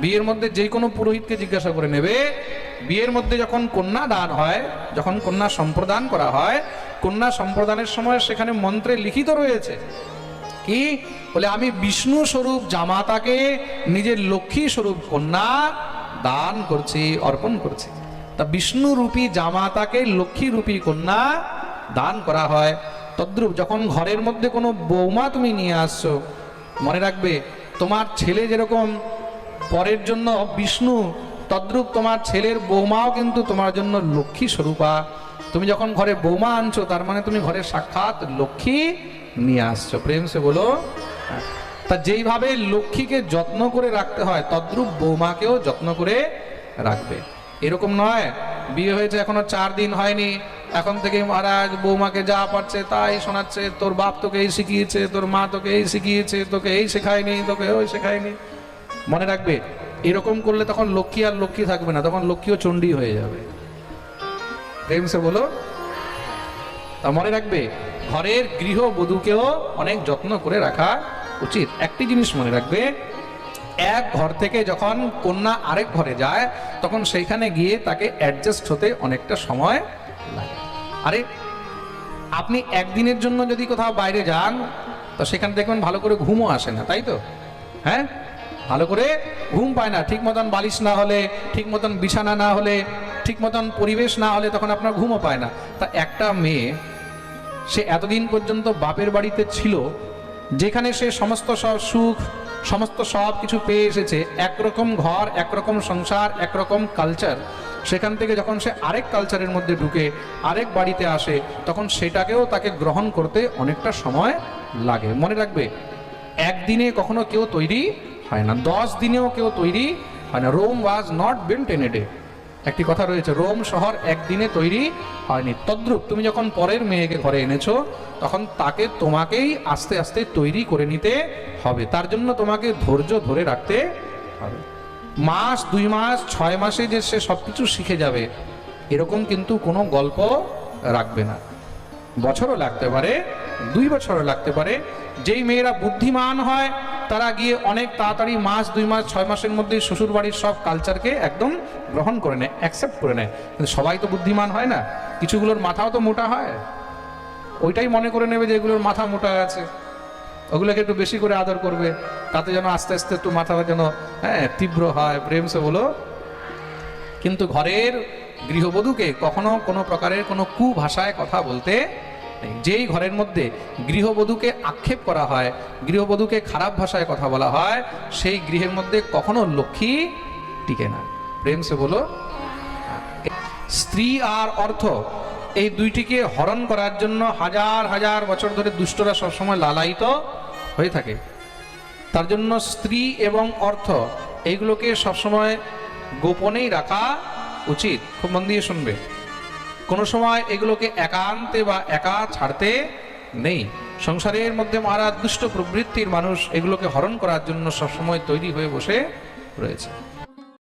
বিয়ের মধ্যে যে কোনো পুরোহিতকে জিজ্ঞাসা করে নেবে। বিয়ের মধ্যে যখন কন্যা দান হয়, যখন কন্যা সম্প্রদান করা হয়, কন্যা সম্প্রদানের সময় সেখানে মন্ত্রে লিখিত রয়েছে কি? বলে, আমি বিষ্ণু স্বরূপ জামাতাকে, নিজের লক্ষ্মী স্বরূপ কন্যা দান করছি, অর্পণ করছি। তা বিষ্ণু রূপী জামাতাকে লক্ষ্মী রূপী কন্যা দান করা হয়। তদ্রূপ যখন ঘরের মধ্যে কোনো বৌমা তুমি নিয়ে আসছো, মনে রাখবে তোমার ছেলে যেরকম পরের জন্য বিষ্ণু, তদ্রূপ তোমার ছেলের বৌমাও কিন্তু তোমার জন্য লক্ষ্মী স্বরূপা। তুমি যখন ঘরে বৌমা আনছো, তার মানে তুমি ঘরে সাক্ষাৎ লক্ষ্মী নিয়ে আসছো। প্রেম সে বলো তা যেইভাবে লক্ষ্মীকে যত্ন করে রাখতে হয়, তদ্রূপ বৌমাকেও যত্ন করে রাখবে। এরকম নয়, বিয়ে হয়েছে এখনও চার দিন হয়নি। এখন থেকে মহারাজ বৌমাকে যা পারছে তাই শোনাচ্ছে, তোর বাপ তোকে এই শিখিয়েছে, তোর মা তোকে এই শিখিয়েছে, তোকে এই শেখায়নি, তোকে ওই শেখায়নি। মনে রাখবে, এরকম করলে তখন লক্ষ্মী আর লক্ষ্মী থাকবে না, তখন লক্ষ্মীও চণ্ডী হয়ে যাবে। বলো, তা মনে রাখবে, ঘরের গৃহবধূকেও অনেক যত্ন করে রাখা উচিত। একটি জিনিস মনে রাখবে, এক ঘর থেকে যখন কন্যা আরেক ঘরে যায়, তখন সেইখানে গিয়ে তাকে অ্যাডজাস্ট হতে অনেকটা সময় লাগে। আরে, আপনি একদিনের জন্য যদি কোথাও বাইরে যান, তো সেখানে দেখবেন ভালো করে ঘুমও আসে না, তাই তো? হ্যাঁ? ভালো করে ঘুম পায় না। ঠিক মতন বালিশ না হলে, ঠিক মতন বিছানা না হলে, ঠিক মতন পরিবেশ না হলে তখন আপনার ঘুমও পায় না। তা একটা মেয়ে, সে এতদিন পর্যন্ত বাপের বাড়িতে ছিল, যেখানে সে সমস্ত সব সুখ, সমস্ত সব কিছু পেয়ে এসেছে, একরকম ঘর, একরকম সংসার, একরকম কালচার সেখান থেকে যখন সে আরেক কালচারের মধ্যে ঢুকে, আরেক বাড়িতে আসে, তখন সেটাকেও তাকে গ্রহণ করতে অনেকটা সময় লাগে। মনে রাখবে, একদিনে কখনো কেউ তৈরি হয় না। দশ দিনেও কেউ তৈরি হয় না। Rome was not built in a day একটি কথা রয়েছে, রোম শহর একদিনে তৈরি হয়নি। তদ্রুপ, তুমি যখন পরের মেয়েকে ঘরে এনেছো, তখন তাকে তোমাকেই আস্তে আস্তে তৈরি করে নিতে হবে। তার জন্য তোমাকে ধৈর্য ধরে রাখতে হবে। মাস, দুই মাস, ছয় মাসে যে সে সবকিছু শিখে যাবে, এরকম কিন্তু কোনো গল্প রাখবে না। বছরও লাগতে পারে, দুই বছরও লাগতে পারে। যেই মেয়েরা বুদ্ধিমান হয় তারা গিয়ে অনেক তাড়াতাড়ি মাস, দুই মাস, ছয় মাসের মধ্যে শ্বশুর বাড়ির সব কালচারকে একদম গ্রহণ করে নেয় অ্যাকসেপ্ট করে নেয়। কিন্তু সবাই তো বুদ্ধিমান হয় না, কিছুগুলোর মাথাও তো মোটা হয়। ওইটাই মনে করে নেবে যে এগুলোর মাথা মোটা আছে। ওগুলোকে একটু বেশি করে আদর করবে, তাতে যেন আস্তে আস্তে একটু মাথা যেন হ্যাঁ তীব্র হয়, প্রেম সে বলো। কিন্তু ঘরের গৃহবধূকে কখনো কোনো প্রকারের কোনো কুভাষায় কথা বলতে নেই যেই ঘরের মধ্যে গৃহবধূকে আক্ষেপ করা হয়, গৃহবধূকে খারাপ ভাষায় কথা বলা হয়, সেই গৃহের মধ্যে কখনো লক্ষ্মী টিকে না। প্রেম সে বলো, স্ত্রী আর অর্থ, এই দুইটিকে হরণ করার জন্য হাজার হাজার বছর ধরে দুষ্টরা সবসময় লালায়িত হয়ে থাকে। তার জন্য স্ত্রী এবং অর্থ, এইগুলোকে সবসময় গোপনেই রাখা উচিত। খুব মন দিয়ে শুনবে। কোনো সময় এগুলোকে একান্তে বা একা ছাড়তে নেই। সংসারের মধ্যে মহারাজ দুষ্ট প্রবৃত্তির মানুষ এগুলোকে হরণ করার জন্য সবসময় তৈরি হয়ে বসে রয়েছে।